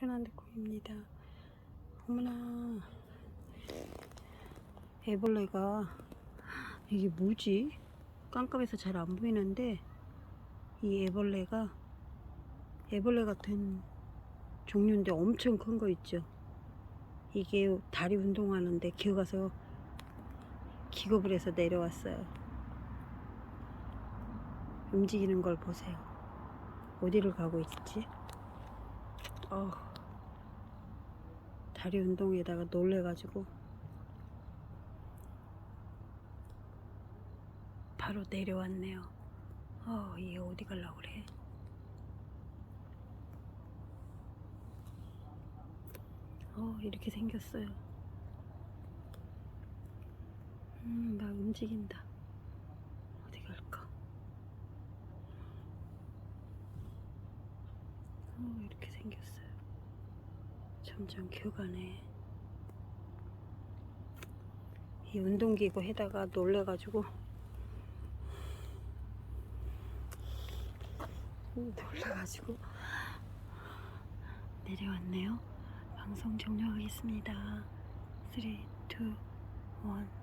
페르난드코입니다. 어머나 애벌레가 이게 뭐지? 깜깜해서 잘 안 보이는데 이 애벌레가 애벌레 같은 종류인데 엄청 큰 거 있죠. 이게 다리 운동하는데 기어가서 기겁을 해서 내려왔어요. 움직이는 걸 보세요. 어디를 가고 있지? 어, 다리 운동에다가 놀래가지고 바로 내려왔네요. 어, 얘 어디 가려고 그래? 어, 이렇게 생겼어요. 음, 막 움직인다. 어디 갈까? 어, 이렇게 생겼어요. 점점 기어가네. 이 운동기구 해다가 놀래가지고 놀라가지고 내려왔네요. 방송 종료하겠습니다. 3, 2, 1